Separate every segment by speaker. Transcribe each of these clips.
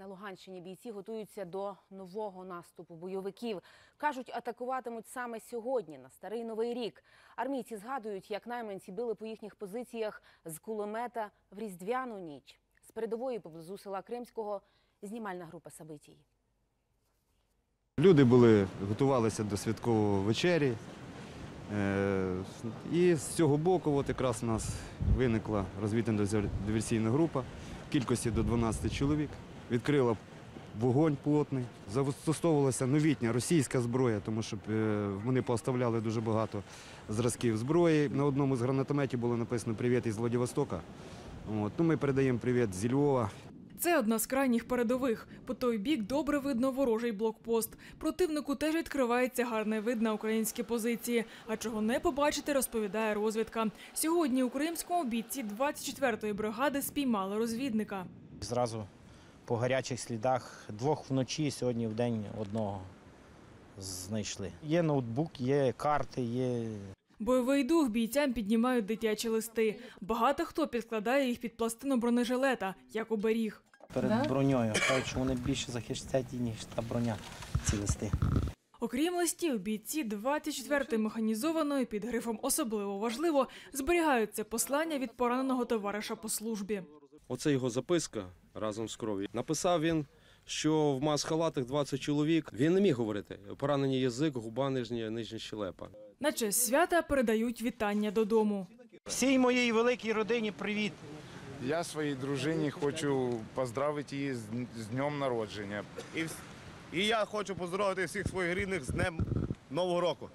Speaker 1: На Луганщині бійці готуються до нового наступу бойовиків. Кажуть, атакуватимуть саме сьогодні, на старий новий рік. Армійці згадують, як найманці били по їхніх позиціях з кулемета в різдвяну ніч. З передової поблизу села Кримського знімальна група Сабитій.
Speaker 2: Люди були, готувалися до святкової вечері. Е, І з цього боку от якраз у нас виникла розвідна диверсійна група в кількості до 12 чоловік. Відкрила вогонь плотний. Застосовувалася новітня російська зброя, тому що е, вони поставляли дуже багато зразків зброї. На одному з гранатометів було написано Привіт із Владивостока. От. Ну, ми передаємо привіт зі Львова.
Speaker 3: Це одна з крайніх передових. По той бік добре видно ворожий блокпост. Противнику теж відкривається гарний вид на українські позиції. А чого не побачити, розповідає розвідка. Сьогодні у Кримському бійці 24-ї бригади спіймали розвідника.
Speaker 4: Зразу по гарячих слідах двох вночі, сьогодні в день одного знайшли. Є ноутбук, є карти, є
Speaker 3: Бойовий дух бійцям піднімають дитячі листи. Багато хто підкладає їх під пластину бронежилета, як оберіг.
Speaker 4: перед броньою. Кажуть, що вони більше захищають, ніж та броня, ці листи.
Speaker 3: Окрім листів, бійці 24-ї механізованої під грифом особливо важливо зберігаються послання від пораненого товариша по службі.
Speaker 5: Оце його записка разом з кров'ю. Написав він, що в мас-халатах 20 чоловік. Він не міг говорити. Поранені язик, губа, нижня, нижня щелепа.
Speaker 3: На честь свята передають вітання додому.
Speaker 4: Всій моїй великій родині привіт.
Speaker 6: Я своїй дружині хочу поздравити її з, з днем народження.
Speaker 7: І, і я хочу поздоровити всіх своїх рідних з Днем Нового року.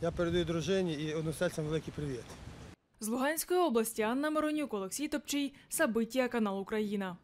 Speaker 8: Я передаю дружині і односельцям великий привіт.
Speaker 3: З Луганської області Анна Миронюк, Олексій Топчий, Сабиття, канал Україна.